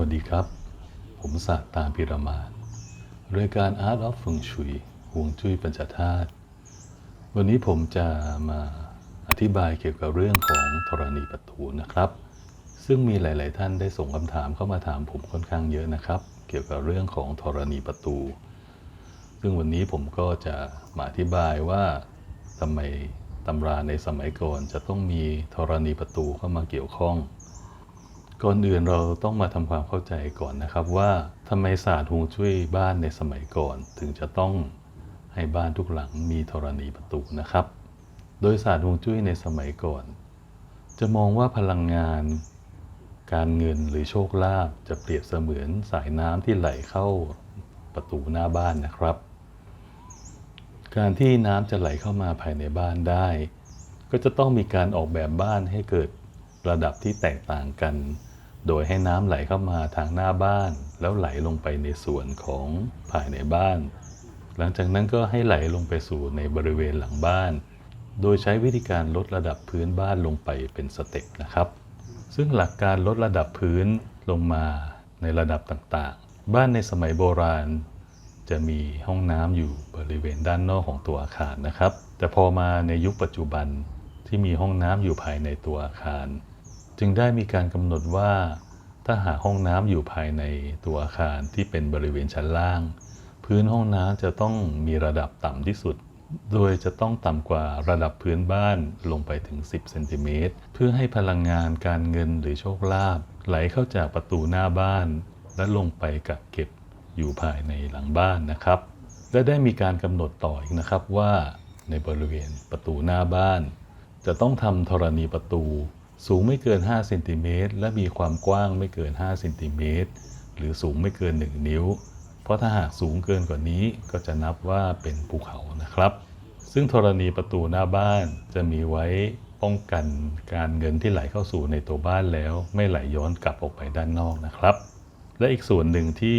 วัสดีครับ ผมศาสตาพิรมานรายการ Art of Feng Shui ฮวงจุ้ยปัญจธาตุ วันนี้ผมจะมาอธิบายเกี่ยวกับเรื่องของธรณีประตูนะครับ ซึ่งมีหลาย ๆ ท่านได้ส่งคำถามเข้ามาถามผมค่อนข้างเยอะนะครับ เกี่ยวกับเรื่องของธรณีประตู ซึ่งวันนี้ผมก็จะมาอธิบายว่าทำไมตำราในสมัยก่อนจะต้องมีธรณีประตูเข้ามาเกี่ยวข้อง ก่อนอื่นเราต้องมาทำความเข้าใจก่อนนะครับว่าทำไมศาสตร์ฮวงจุ้ยบ้านในสมัยก่อน ถึงจะต้องให้บ้านทุกหลังมีธรณีประตูนะครับ โดยศาสตร์ฮวงจุ้ยในสมัยก่อน จะมองว่าพลังงาน การเงินหรือโชคลาภจะเปรียบเสมือนสายน้ำที่ไหลเข้าประตูหน้าบ้านนะครับ การที่น้ำจะไหลเข้ามาภายในบ้านได้ ก็จะต้องมีการออกแบบบ้านให้เกิด ระดับที่แตกต่างกัน โดยให้น้ำไหลเข้ามาทางหน้าบ้าน แล้วไหลลงไปในส่วนของภายในบ้าน หลังจากนั้นก็ให้ไหลลงไปสู่ในบริเวณหลังบ้าน โดยใช้วิธีการลดระดับพื้นบ้านลงไปเป็นสเต็ปนะครับ ซึ่งหลักการลดระดับพื้นลงมาในระดับต่างๆ บ้านในสมัยโบราณจะมีห้องน้ำอยู่บริเวณด้านนอกของตัวอาคารนะครับ แต่พอมาในยุคปัจจุบันที่มีห้องน้ำอยู่ภายในตัวอาคาร จึงได้มีการกำหนดว่า ถ้าหากห้องน้ำอยู่ภายในตัวอาคารที่เป็นบริเวณชั้นล่าง พื้นห้องน้ำจะต้องมีระดับต่ำที่สุด โดยจะต้องต่ำกว่าระดับพื้นบ้านลงไปถึง 10เซนติเมตรเพื่อให้พลังงานการเงินหรือโชคลาภไหลเข้าจากประตูหน้าบ้าน และลงไปกักเก็บอยู่ภายในหลังบ้านนะครับ และได้มีการกำหนดต่ออีกนะครับว่าในบริเวณประตูหน้าบ้าน จะต้องทำธรณีประตู สูงไม่เกิน5เซนติเมตรและมีความกว้างไม่เกิน5เซนติเมตรหรือสูงไม่เกิน 1 นิ้ว เพราะถ้าหากสูงเกินกว่านี้ก็จะนับว่าเป็นภูเขานะครับ ซึ่งธรณีประตูหน้าบ้านจะมีไว้ป้องกันการเงินที่ไหลเข้าสู่ในตัวบ้านแล้ว ไม่ไหลย้อนกลับออกไปด้านนอกนะครับ และอีกส่วนหนึ่งที่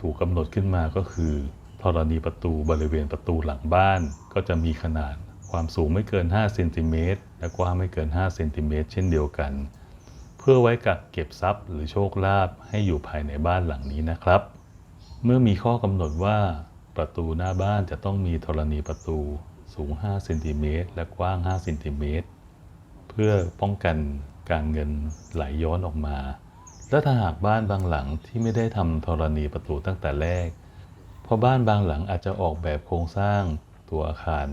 ถูกกำหนดขึ้นมาก็คือธรณีประตูบริเวณประตูหลังบ้านก็จะมีขนาด ความสูงไม่เกิน5เซนติเมตรและกว้างไม่เกิน5เซนติเมตรเช่นเดียวกัน เพื่อไว้กักเก็บทรัพย์หรือโชคลาภให้อยู่ภายในบ้านหลังนี้นะครับ เมื่อมีข้อกำหนดว่าประตูหน้าบ้านจะต้องมีธรณีประตูสูง5เซนติเมตรและกว้าง5เซนติเมตรเพื่อป้องกันการเงินไหลย้อนออกมา และถ้าหากบ้านบางหลังที่ไม่ได้ทำธรณีประตูตั้งแต่แรก เพราะบ้านบางหลังอาจจะออกแบบโครงสร้างตัวอาคาร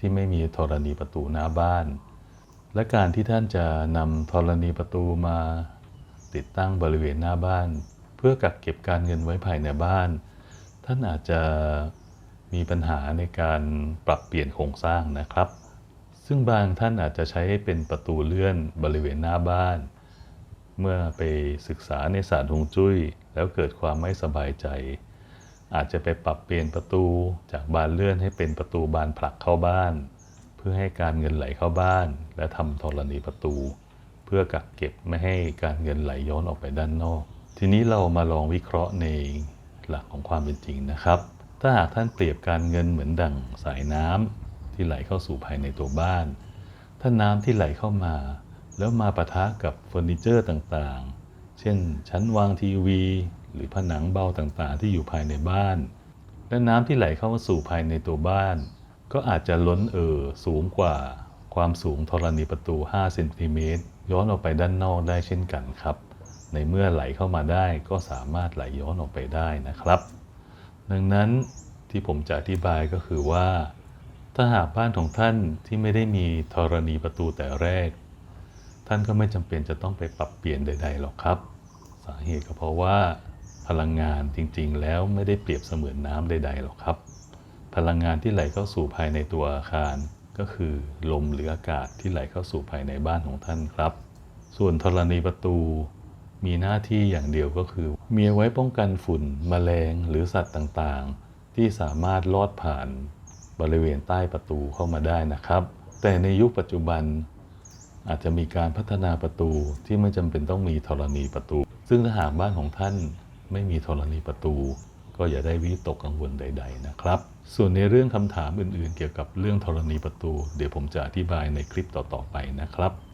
ที่ไม่มีธรณีประตูหน้าบ้าน และการที่ท่านจะนำธรณีประตูมา ติดตั้งบริเวณหน้าบ้าน เพื่อกักเก็บการเงินไว้ภายในบ้าน ท่านอาจจะมีปัญหาในการปรับเปลี่ยนโครงสร้างนะครับ ซึ่งบางท่านอาจจะใช้เป็นประตูเลื่อนบริเวณหน้าบ้าน เมื่อไปศึกษาในศาสตร์ฮวงจุ้ย แล้วเกิดความไม่สบายใจ อาจจะไปปรับเปลี่ยนประตูจากบานเลื่อนให้เป็นประตูบานผลักเข้าบ้าน เพื่อให้การเงินไหลเข้าบ้าน และทำธรณีประตู เพื่อกักเก็บไม่ให้การเงินไหลย้อนออกไปด้านนอก ทีนี้เรามาลองวิเคราะห์ในหลักของความเป็นจริงนะครับ ถ้าหากท่านเปรียบการเงินเหมือนดั่งสายน้ำที่ไหลเข้าสู่ภายในตัวบ้าน ถ้าน้ำที่ไหลเข้ามา แล้วมาปะทะกับเฟอร์นิเจอร์ต่างๆ เช่นชั้นวางทีวี หรือผนังเบาต่างๆ ที่อยู่ภายในบ้าน และน้ำที่ไหลเข้ามาสู่ภายในตัวบ้าน ก็อาจจะล้นเอ่อสูงกว่าความสูงธรณีประตู 5 เซนติเมตรย้อนออกไปด้านนอกได้เช่นกันครับ ในเมื่อไหลเข้ามาได้ก็สามารถไหลย้อนออกไปได้นะครับ ดังนั้นที่ผมจะอธิบายก็คือว่า ถ้าหากบ้านของท่านที่ไม่ได้มีธรณีประตูแต่แรก ท่านก็ไม่จำเป็นจะต้องไปปรับเปลี่ยนใด ๆ หรอกครับ สาเหตุก็เพราะว่า พลังงานจริงๆ แล้วไม่ได้เปรียบเสมือนน้ำใดๆหรอกครับ พลังงานที่ไหลเข้าสู่ภายในตัวอาคาร ก็คือลมหรืออากาศที่ไหลเข้าสู่ภายในบ้านของท่านครับ ส่วนธรณีประตู มีหน้าที่อย่างเดียวก็คือ มีไว้ป้องกันฝุ่นแมลงหรือสัตว์ต่างๆ ที่สามารถลอดผ่านบริเวณใต้ประตูเข้ามาได้นะครับ แต่ในยุคปัจจุบันอาจจะมีการพัฒนาประตูที่ไม่จำเป็นต้องมีธรณีประตู ซึ่งถ้าหากบ้านของท่าน ไม่มีธรณีประตู ก็อย่าได้วิตกกังวลใด ๆ นะครับ ส่วนในเรื่องคำถามอื่นๆ เกี่ยวกับเรื่องธรณีประตู เดี๋ยวผมจะอธิบายในคลิปต่อๆไปนะครับ